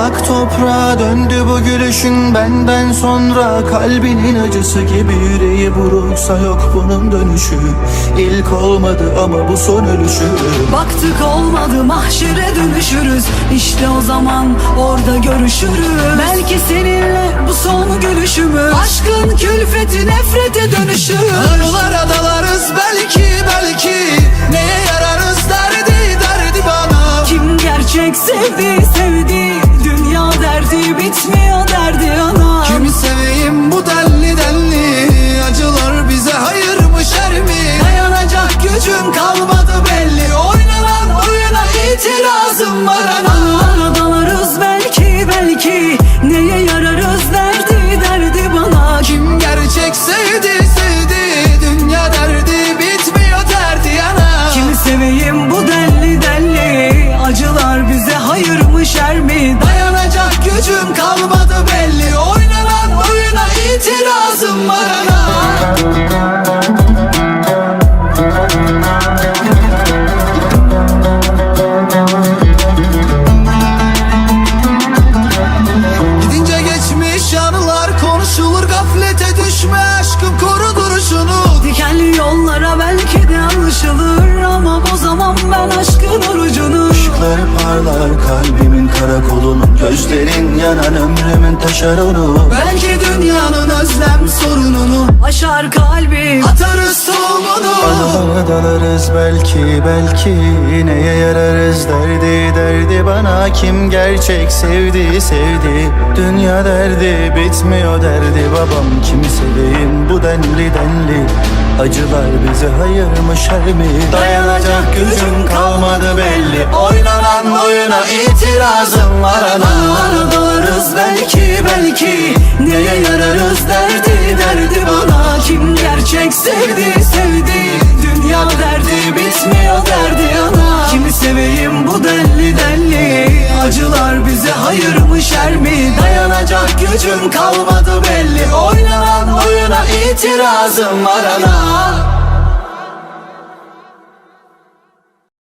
Bak toprağa döndü bu gülüşün benden sonra. Kalbinin acısı gibi yüreği buruksa yok bunun dönüşü. İlk olmadı ama bu son ölüşü. Baktık olmadı mahşere dönüşürüz. İşte o zaman orada görüşürüz. Belki seninle bu son gülüşümüz. Aşkın külfeti nefrete dönüşür Arılara dalarız belki belki. Neye yararız derdi derdi bana. Kim gerçek sevdi sevdi belki Neye yararız derdi derdi bana. Kim gerçek sevdi sevdi Dünya derdi bitmiyor derdi yana. Kimi seveyim bu delli delli Acılar bize hayır mı şer mi düşme aşkım koru duruşunu Dikenli yollara belki de alışılır Ama o zaman ben aşkın orucunu. Işıkları parlar kalbimin karakolunun Gözlerin yanan ömrümün taşeronu Belki dünyanın özlem sorununu Aşar kalbi. Atarız tohumunu Anılara dalarız belki belki. Neye yararız derdi derdi bana. Kim gerçek sevdi sevdi. Dünya derdi bitmiyor derdi. Babam Kimi seveyim? Bu denli denli. Acılar bize hayır mı şer mi? Dayanacak gücüm kalmadı belli. Oynanan oyuna itirazım var. Ana belki belki. Neye Gerçek sevdi sevdi. Dünya derdi bitmiyor derdi ana. Kimi seveyim bu delli delli? Acılar bize hayır mı şer mi? Dayanacak gücüm kalmadı belli. Oynanan oyuna itirazım var ana